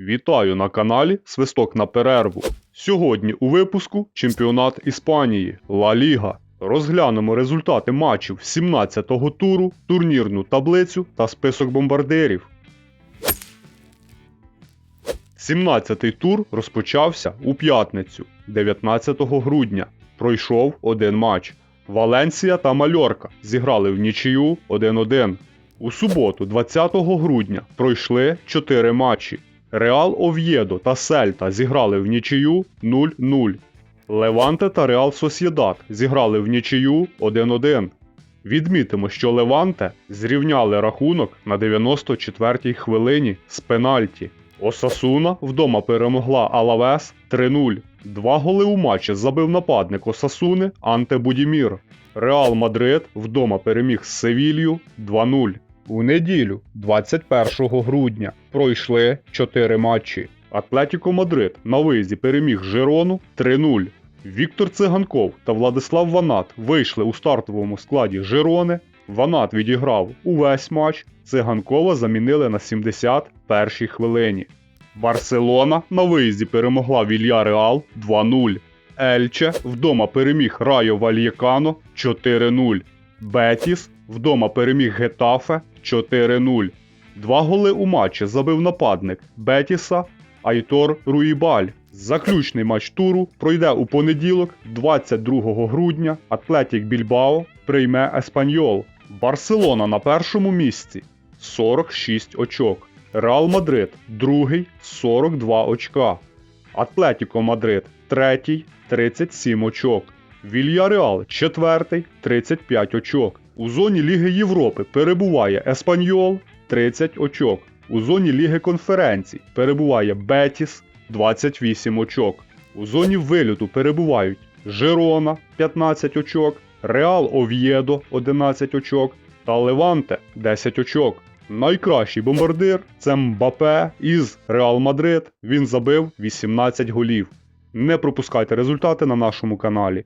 Вітаю на каналі Свисток на перерву. Сьогодні у випуску чемпіонат Іспанії Ла Ліга. Розглянемо результати матчів 17-го туру, турнірну таблицю та список бомбардирів. 17-й тур розпочався у п'ятницю, 19 грудня. Пройшов один матч. Валенсія та Мальорка зіграли в нічию 1-1. У суботу, 20 грудня, пройшли 4 матчі. Реал Ов'єдо та Сельта зіграли в нічию 0-0. Леванте та Реал Сосєдат зіграли в нічию 1-1. Відмітимо, що Леванте зрівняли рахунок на 94-й хвилині з пенальті. Осасуна вдома перемогла Алавес 3-0. Два голи у матчі забив нападник Осасуни Анте Будімір. Реал Мадрид вдома переміг з Севілью 2-0. У неділю, 21 грудня, пройшли 4 матчі. Атлетіко Мадрид на виїзді переміг Жирону 3-0. Віктор Циганков та Владислав Ванат вийшли у стартовому складі Жирони. Ванат відіграв увесь матч. Циганкова замінили на 71-й хвилині. Барселона на виїзді перемогла Вільяреал 2-0. Ельче вдома переміг Райо Вальєкано 4-0. Бетіс вдома переміг Гетафе 4-0. Два голи у матчі забив нападник Бетіса Айтор Руїбаль. Заключний матч туру пройде у понеділок, 22 грудня. Атлетік Більбао прийме Еспаньол. Барселона на першому місці 46 очок. Реал Мадрид другий 42 очка. Атлетіко Мадрид третій 37 очок. Вільяреал четвертий 35 очок. У зоні Ліги Європи перебуває Еспаньол 30 очок. У зоні Ліги конференцій перебуває Бетіс 28 очок. У зоні виліту перебувають Жирона 15 очок, Реал Ов'єдо 11 очок та Леванте 10 очок. Найкращий бомбардир це Мбапе із Реал Мадрид. Він забив 18 голів. Не пропускайте результати на нашому каналі.